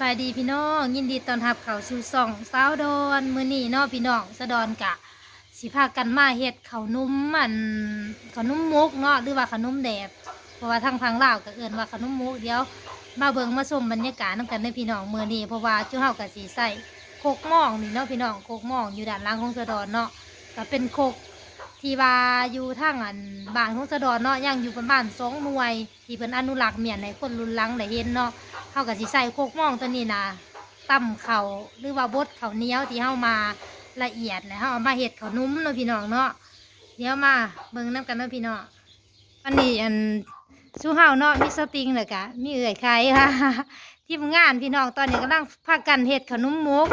บายดีพี่น้อง ยินดีตอนรับเขาสู่ซองสาวดอนมือนี้เนาะพี่น้องสะดอนกะสิพากันมาเฮ็ดข้าวนุ่มมันข้าวนุ่มมุกเนาะหรือว่าข้าวนุ่มแดดเพราะว่าทางพังลาวก็เอิ้นว่าข้าวนุ่มมุกเดี๋ยวมาเบิ่งมาชมบรรยากาศนํกันในพี่น้องมือนี้เพราะว่าจุเฮาก็สิใส่โคกหม้องนี่เนาะพี่น้องโคกหม้องอยู่ด้านล่างของสะดอนเนาะก็เป็นโคกที่ว่าอยู่ทางอันบ้านของสะดอนเนาะยังอยู่ประมาณ2หน่วย ที่เพิ่นอนุรักษ์เมียนให้คนรุ่นหลังได้เห็นเนาะ เขาก็สิใส่โคกม่องตัวนี้นะตำเขาหรือว่าบดเขาเนี้ยวที่เฮามาละเอียดแล้วเฮาเอามาเฮ็ดเขานุ่มเนาะพี่น้องเนาะเดี๋ยวมาเบิ่งน้ำกันเนาะพี่น้องอันนี้อันสู้เฮาเนาะมีสติงเลยกะมีเอื่อยไข่ค่ะทีมงานพี่น้องตอนนี้กำลังพากันเฮ็ดขนมมุก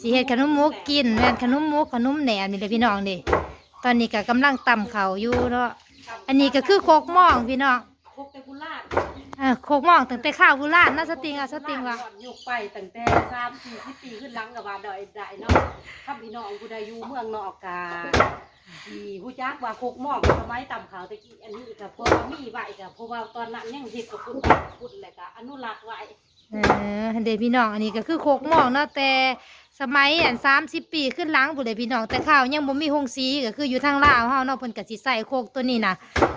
สิเฮ็ดขนมมุกกินแม่นขนมมุกขนมแหนมนี่เลยพี่น้องดิตอนนี้ก็กำลังตำเขาอยู่เนาะอันนี้ก็คือโคกม่องพี่น้อง อ่าโคกหม่องตั้งแต่ข้าวโบราณเนาะสติงอะสติงว่าย้อนยุคไปตั้งแต่สามสี่สิบปีขึ้นหลังกับว่าดอยได้เนาะถ้าพี่น้องผู้ใดอยู่เมืองนอกกาที่ผู้จักว่าโคกหม้อสมัยต่ำขาวตะกี้อันนี้กับพวกว่ามีไว้กับเพราะว่าตอนนั้นยังเฮ็ดกับพุ่นพุ่นแหละก็อนุรักษ์ไว้เออเด็กพี่น้องอันนี้ก็คือโคกหมองเนาะแต่สมัยอันสามสิบปีขึ้นหลังบุเดพี่น้องแต่ข้าวยังบ่มีหงสีก็คืออยู่ทางลาวเฮาเนาะเพิ่นก็สิใส่โคกตัวนี้น่ะ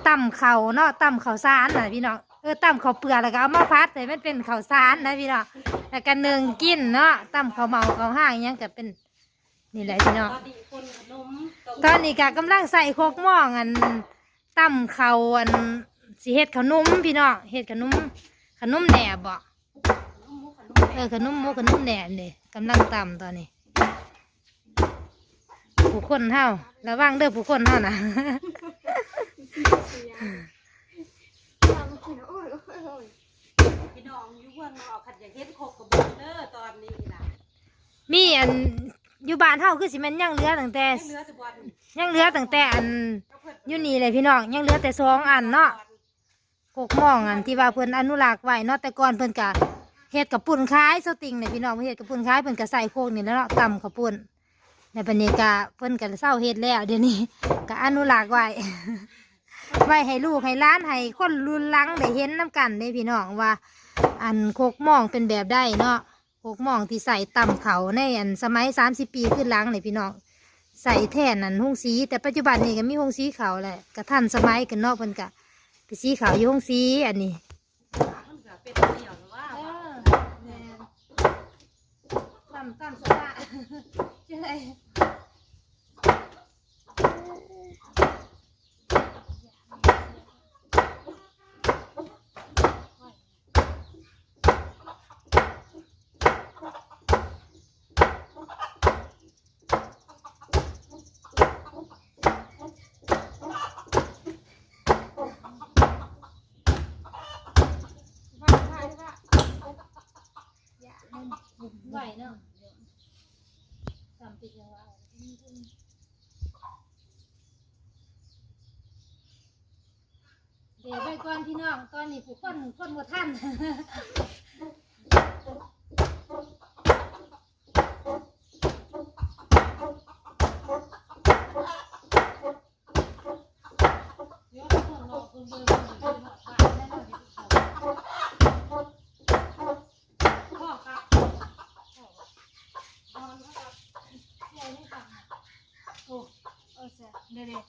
ตำข้าวเนาะตำข้าวสารน่ะพี่น้อง เออตำข้าวเปลือกแล้วก็เอามาพัดให้มันเป็นข้าวสารนะพี่เน้องแล้วก็นึ่งกินเนาะตำข้าวเมาข้าวห้างอิหยังก็เป็นนี่แหละพี่น้องตอนนี้คนขนมตอนนี้ก็กำลังใส่โคกหม้องอันตำข้าวอันสิเฮ็ดขนมพี่น้องเฮ็ดขนมขนมแหนบบ่เออขนมหมูขนมแหนมนี่กำลังตำตอนนี้ ผู้คนเท่าระวังเด้อผู้คนเท่านะ น้องอยู่เมืองนอกขัดอย่างเฮ็ดโคกกับบุญเด้อตอนนี้น่ะมีอันอยู่บ้านเท่าคือสิแมันยังเหลือตั้งแต่ให้เหลือจะบอลยังเหลือตั้งแต่อันอยู่นี่เลยพี่น้องยังเหลือแต่สองอันเนาะกกหมองอันที่ว่าเพิ่นอนุรักษ์ไว้เนาะแต่ก่อนเพิ่นกะเฮ็ดกับปุ่นคล้ายสติงเนี่ยพี่น้องเพิ่นเฮ็ดกับปุ่นคล้ายเพิ่นก็ใส่โคกนี่แหล้วเนาะตำกับปุ่นในบรรยากาศเพิ่นก็เศร้าเฮ็ดแล้วเดี๋ยวนี้ก็อนุรักษ์ไว้ ไว้ให้ลูกให้หล้านให้คนรุ่นหลังได้เห็นน้กันเด้พี่น้องว่า อันโคกหมองเป็นแบบได้เนาะโคกหมองที่ใส่ตำเขาในอันสมัยสามสิบปีขึ้นหลังเลยพี่น้องใส่แท่นนั่นหงสี แต่ปัจจุบันนี่ก็มีหงสีเขาวแหละกระทันสมัยกันเนอกเพิ่นกะไปสีขาวอยู่หงสีอันนี้มันก็เป็นเดี่ยวหรือว่าตำตำสะอาดใช่ไหวเนาะตำปิดยังว่าเดี๋ยวไป ก่อนพี่น้องตอนนี้ผู้คนคนบ่ทันเดี๋ยวคนรอคนเบิ่งคนเบิ่งบ้านแน่นอนที่สุดพ่อครับแล้วครับยายไม่ฟังโอ้เอเสียเดี๋ยวเดี๋ยว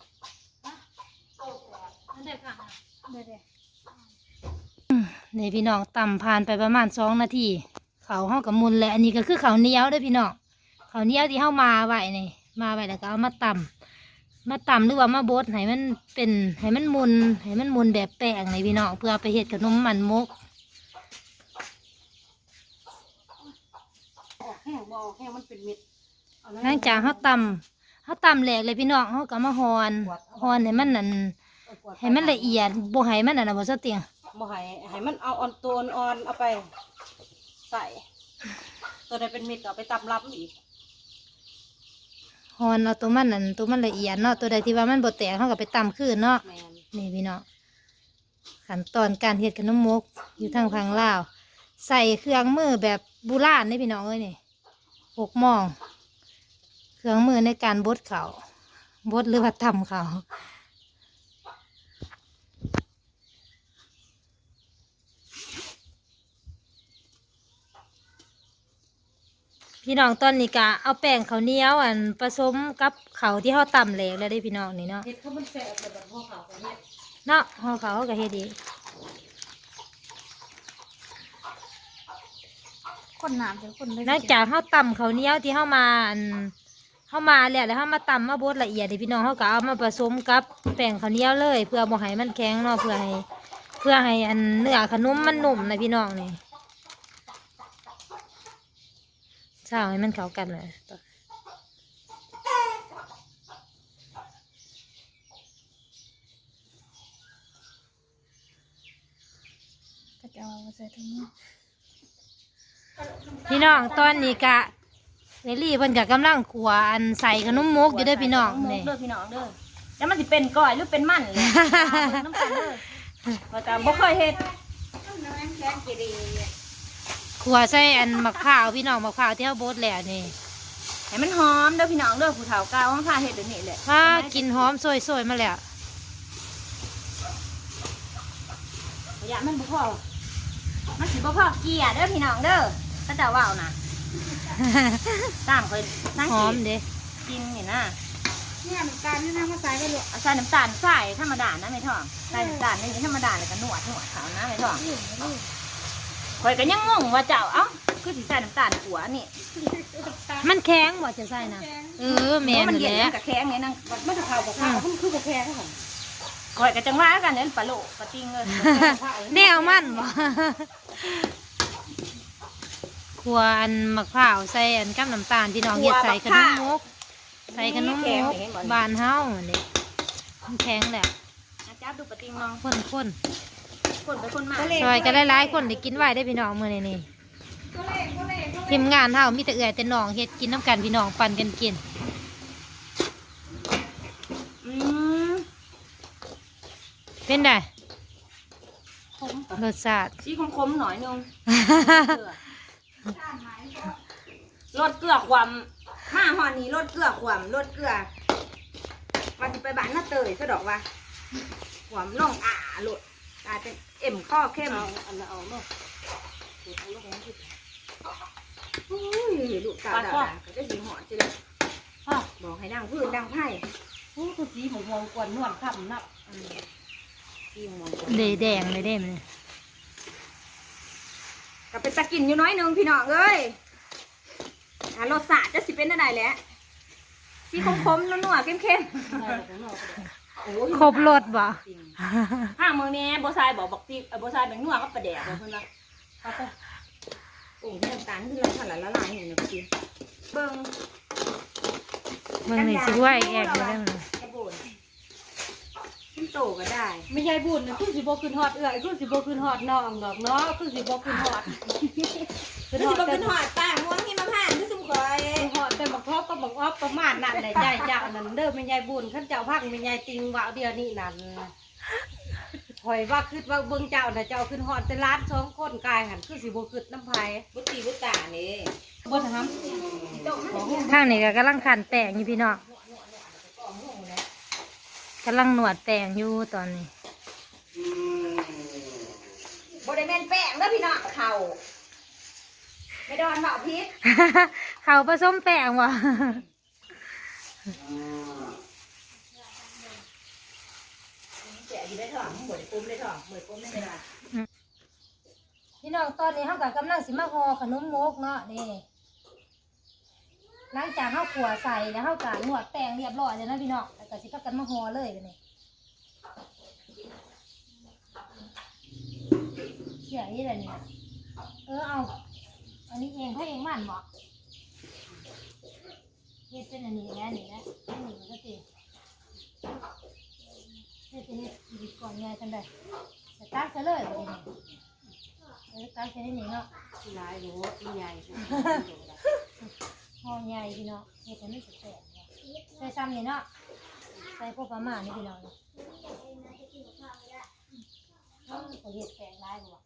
โอ้แสบ นั่นเดี๋ยวค่ะเดี๋ยวเดี๋ยว นี่พี่น้องตำผ่านไปประมาณสองนาทีเขาเฮากับมุนแหละอันนี้ก็คือเขาวเหนียวเด้อพี่น้องเขาวเหนียวที่เฮามาไว้นี่มาไว้แล้วก็เอามาตำมาตำหรือว่ามาบดให้มันเป็นให้มันมุนให้มันมุนแบบแป้งนี่พี่น้องเพื่อเอาไปเฮ็ดขนมมันมกออกแห้งบออกแห้งมันเป็นเม็ดเอหลังจากเขาตำเขาตำแหลกเลยพี่น้องเขาก็มาหอนหอนให้มันนั่นให้มันละเอียดบ่ให้มันนั่นน่ะบ่สะเตียง บ่ให้ให้มันเอาอ่อนตัวอ่อนเอาไปใส่ ตัวใดเป็นเม็ดก็เอาไปตำรับอีกหอนเอาตัวมันนั่นตัวมันละเอียดเนาะตัวใดที่ว่ามันบ่แตกเขาก็ไปตำคืนเนาะแมนนี่พี่น้องขั้นตอนการเฮ็ดขนมมกอยู่ทางฝั่งลาว ใส่เครื่องมือแบบโบูราณนี่พี่น้องเอ้ยนี่หกหมอง เครื่องมือในการบดเขาวบดหรือว่าทำเขาว พี่น้องตอนนี้กะเอาแป้งข้าวเหนียวอันผสมกับข้าวที่เฮาตำแล้วแล้วได้พี่น้องนี่เนาะเฮ็ดเขามันแซ่บแบบแบบพ่อเขาก็เฮ็ดเนาะห่อข้าวเขาก็เฮ็ดดีคนน้ำเป็นคนเลยนอกจากเฮาตำข้าวเหนียวที่เฮามาอันเฮามาแล้วแล้วเฮามาตำมาบดละเอียดนี่พี่น้องเฮาก็เอามาผสมกับแป้งข้าวเหนียวเลย เพื่อบ่ให้มันแข็งเนาะเพื่อให้เพื่อให้อันเนื้อขนมมันนุ่มนะพี่น้องนี่ เช้าให้มันเข้ากันเลยก็จะเอาใส่ถุงมือพี่น้องตอนนี้กะเวลี่เพิ่นกะกำลังขัวอันใส่ขนมมกอยู่เด้อพี่น้องมุนี่กเด้อพี่น้องเด้อแล้วมันสิเป็นก้อยหรือเป็นมันเลยน้ำตาลเด้อว่าแต่บ่เคยเฮ็ดขั วใส่อันมะพร้าวพี่น้องมะพร้าวที่เฮาบดแล้วนี่ให้มันหอมเด้อพี่น้องเด้อผู้เฒ่าเก่าของข้าเฮ็ดเดี๋ยวนี้แหละว่ากินหอมสวยๆมาแล้วระยะมันบ่พอมันสิบ่พอเกลียเด้อพี่น้องเด้อถ้าจะว่าวนะตามเคยนั่งหอกิมนเด้กินนี่นะเนี่ยน้ำตาลนี่นะมาใส่ไปเลยเอาใส่น้ำตาลใส่ธรรมดานะไม่ท้องใส่น้ำตาลนี่ธรรมดาแล้วก็นวดนวดเขานะไม่ท้อง ข่อยก็ยังงงว่าเจ้าเอ้าคือสิใส่น้ำตาลขัวนี่มันแข็งบ่จะใส่นะเออแม่นมันอยู่เย็นแหล้วกับแข็งไงนางมันจะเผาบอกข้าวมันคือบ่แพ้ค่ะข่อยก็จังว่ากันเนี่ยปลาโลปลาติงเลยแนวมันบ่ขัวอันมะพร้าวใส่อันกับน้ำตาลพี่น้องเฮ็ดใส่ขนมมกใส่ขนมมกบ้านเฮานี่มันแข็งแล้วจับดูปลาติงน้อง ข้นข้น คนไปคนมาๆซอยกันหลายๆคนได้กินไว้ได้อพี่น้องมื้อนี้นี่ทีมงานเฮามีแต่เอื้อยแต่น้องเฮ็ดกินน้ำกันพี่น้องปั่นกันกินอืมเป็นไดขมรสชาติสีคมๆหน่อยนึงรสเกลือความมาหอนนี้รสเกลือความรสเกลือว่าสิไปบ้านน้าเตยซะดอกว่าความน่องอ่าโลดกลายเป็นเอ็มข้อเข้มเอาอันนั้นเอาเนาะอุ้ยลูกาวดาดาก็จะสีหอดสิเลยฮะบอกให้ดังพื้นดังไพ่โอ้คือสีผมมองกวนนวลค่ำนับที่มองเลยแดงเลยได้มันก็เป็นตะกินอยู่น้อยนึงพี่น้องเอ้ยอ่ารสชาติจะสิเป็นอะไรแหละสีคมๆนัวๆเข้มใส่ของนอกก็ได้ๆ ครบรสบ่ห้างเมืองนี้โบซายบอกบอกตีเอ่อโบซายเป็นนัวก็ประเดี๋ยวเพิ่นว่าเอาไปโอ้ยน้ำตาลที่เราทำละละลายเห็นนะพี่เบิ่งเบิ่งนี่สิว่าแอกอยู่ได้มันกระโบนขึ้นโตก็ได้ไม่ใช่บุญนะคือสิบ่ขึ้นฮอดเอื้อยคือสิบ่ขึ้นฮอดน้องดอกเนาะคือสิบ่ขึ้นฮอดคือสิบ่ขึ้นหอดป้าม่วงที่มาผ่านคือซุ่มคอย ขึ้นฮอดแต่บักทอบก็บักออฟประมาณนั้นแหละใหญ่เจ้านั่นเด้อไม่ใช่บุญขั้นเจ้าพักไม่ใช่ติงว่าวเดียวนี่นั่นหอยว่าคือว่าเบิ่งเจ้าน่ะเจ้าขึ้นฮอดแต่ล้านสองคนกายหันคือสิบ่ขึ้นน้ำไผบุตรีบุตตานี่บ่ทำทางนี้ก็กำลังขันแป้งอยู่พี่น้องกำลังหนวดแป้งอยู่ตอนนี้บ่ได้แม่นแป้งเด้อพี่น้องเข่า ไม่ดอนเบาพิษเขาผสมแป้งวะแกะอยู่ได้ถอดหมดปุ้มได้ถอดหมดปุ้มได้ไม่ได้พี่น้องตอนนี้เขากับกำลังสิมาห่อขนมมกเนาะนี่หลังจากเขาขัวใส่แล้วเขากะนวดแป้งเรียบร้อยแล้วนะพี่น้องแล้วก็สิพักกันมาห่อเลยไปนี่เสียนี่แหละเนี่ยเออเอา อันนี้เองเขาเองมันบอกเฮ็ดเป็นอันนี้แหละนี่นะอันนี้มันก็ตีเฮ็ดเป็นเฮ็ดดีก่อนง่ายกันได้แต่ตักใส่เลยบัดนี้เออตักใส่ในนี่เนาะหลายโหมีใหญ่ห้องใหญ่พี่เนาะเฮ็ดให้มันแสบๆเนาะใส่ซ้ำนี่เนาะใส่พวกประมาณนี่พี่น้องเนาะเออเขาเฮ็ดแปลงได้บ่วะ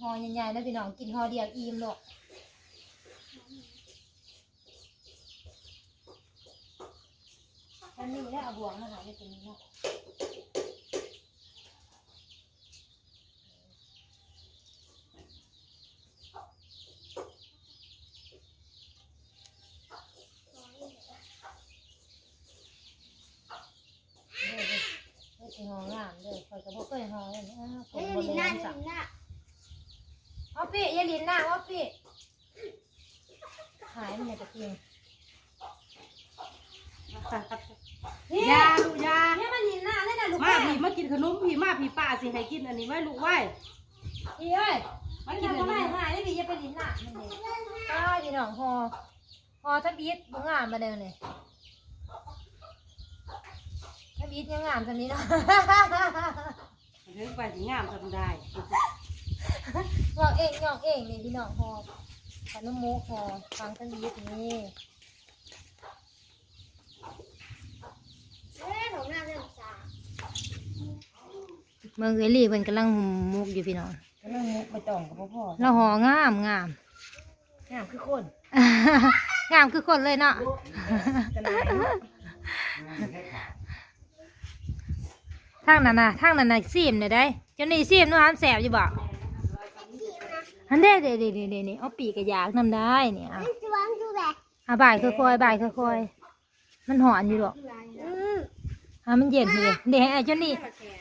ห่อใหญ่ๆแล้วพี่น้องกินห่อเดียวอิ่มหรอกอันี้แล้เอาบวงมาหาในตัวนี้เนาะหองามเลยคอยกระบอกเคยหอมเลยนะผมบนหน้า ปีอย่าลินหน้าว่าปีหายมันเนี่ยตะเกียงยาลูกยาเนี่ยมันลินหน้าเลยนะลูกมาแม่พี่มากินขนมพี่มาพี่ป้าสิให้กินอันนี้ไว้ลูกไว้พี่เอ้ยมามันกินทำอันอะไรนี้หายได้พี่อย่าไปลินหน้ามันเลยอ้าวพี่น้องหอหอถ้าบีดบุงามมาเดินเลยถ้าบีดยังงามทำนี้เนาะเรื่องไปสิงามทำได้ งอกเองงอกเองนี่พี่น้องหอขนมมุกหอฟังถ้าบีดนี่เมืองเอลี่เพิ่นกำลังหุมมุกอยู่พี่น้องก็นั่งมุกไปต่องกับพ่อเราหองามงามงามคือคนงามคือคนเลยเนาะจะนายเนาะทางนั้นน่ะทางนั้นน่ะซีมเนี่ยได้เจ้านี่ซีมหนูหามแสบอยู่บ่ อันเด้เด้เด้เด้เด้นี่เอาปีกกระยากนำได้เนี่ยอะอะบ่ายค่อยๆบ่ายค่อยๆมันหอนอยู่ดอกอะมันเย็นเลยเดี๋ยวให้ไอ้เจ้านี่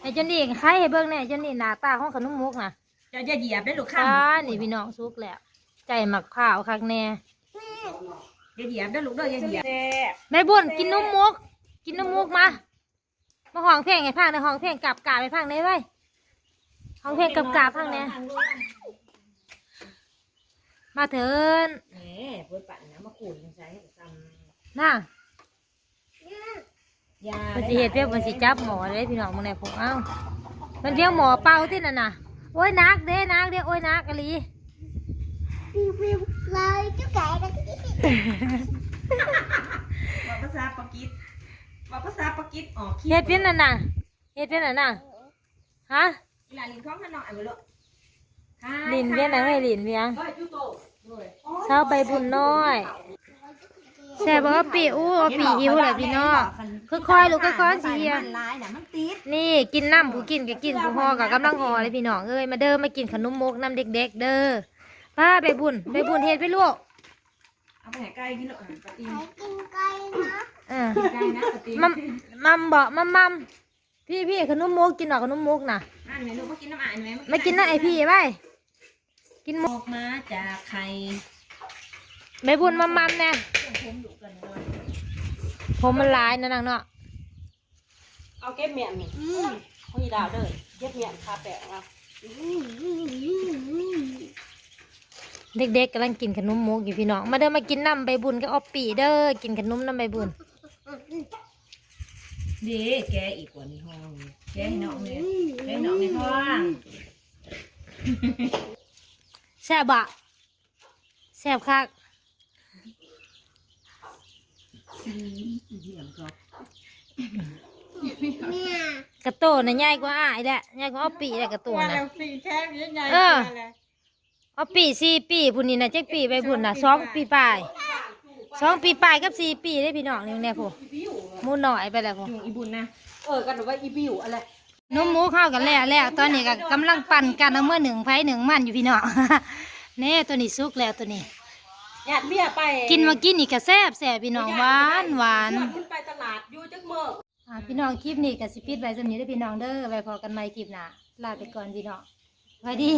ไอ้เจ้านี่ใครให้เบิ่งแน่ไอ้เจ้านี่หน้าตาของขนมมุกน่ะจะจะเหยียบได้ลูกข้าอ่านี่พี่น้องสุกแล้ว ใจหมักข้าวคักแน่จะเหยียบได้ลูกเด้อจะเหยียบแม่บุญกินนมมุก กินนมมุกมามาห้องเพลงให้พังในห้องเพลงกลับกาไปพังได้ไว้ห้องเพลงกลับกาพังเนี่ย มาเถินแหมเปิดปั่นนะมาขูดใช้ซ้น่ะำยามันสิเห็ดเพียงมันสิจับหมอเลยพี่น้องมึงไหนผมเอ้ามันเพียงหมอเป่าที่นั่นน่ะโอ้ยนักเด้นักเด้โอ้ยนักกะลีบอกภาษาปากีสบอกภาษาปากีสออกเห็ดเพียงนั่นน่ะเห็ดเพียงนั่นน่ะฮะอีหลาลินท้องขนอยไปลูกลินเพียงไหนให้ลินเพียงเฮ้ยจุโตด้วยเช้าไปบุญน้อยแซ่บว่าปีอู้เอาปีอิ้วแหละพี่น้องค่อยๆลูกค่อยๆสิเฮียมันลายน่ะมันติดนี่กินน้ำผู้กินก็กินผู้ห่อกับกำลังห่อเลยพี่น้องเอ้ยมาเด้อมากินขนมมกน้ำเด็ก ๆ เด้อป้าไปบุญไปบุญเฮ็ดไปลูกเอาไปให้ไก่กินลูกปฏิเออไก่นะปฏิมัมมัมบอกมัมมัมพี่พี่ขนมมกกินหรอกขนมมกน่ะอ่านไหมลูกมากินน้ำอ่านไหมไม่กินนะไอพี่ไป กินมอกอกมาจากไข่ไปบุญมัมมัมแน่ผมมันหลายนะนางเนาะเอาเก็บเมียนนี่คุยดาวเด้อเก็บเมียนคาแปะเอาเด็กๆกำลังกินขนมมกอยู่พี่น้องมาเด้อมากินน้ำใบบุญก็ออปปีเด้อกินขนมน้ำใบบุญเด้แกอีกกว่าในห้อง แกให้น้องเนี่ยแกให้น้องในห้อง แซ่บอะแซ่บคักเหี่ยมก็กระโตน่ะใหญ่กว่าอ้ายแหละใหญ่กว่าออปปีแหละกระโตน่ะสี่แค่นี้ไงเออเอาปีสี่ปีพุ่นนี่นะเจ๊กปีไปพุ่นนะสองปีปลายสองปีปลายกับสี่ปีได้พี่น้องนี่แน่ผู้หมูหน่อยไปแล้วผู้อยู่อีบุญนะ เออกันว่าอีบิวอะไร นมหมูเข้ากันแล้วแล้วตอนนี้ก็กำลังปั่นกันเอาเมื่อหนึ่งไผหนึ่งมันอยู่พี่น้อง แน่ตัวนี้สุกแล้วตัวนี้ญาติเมียไปกินมากินนี่ก็แซ่บแซ่บพี่น้องหวานหวานมันไปตลาดอยู่จักเมื่อ อ่าพี่น้องคลิปนี้ก็สิปิดไว้สำนี้ได้อพี่น้องเด้อไว้พอกันใหม่คลิปหน้าลาไปก่อนพี่น้องสวัสดี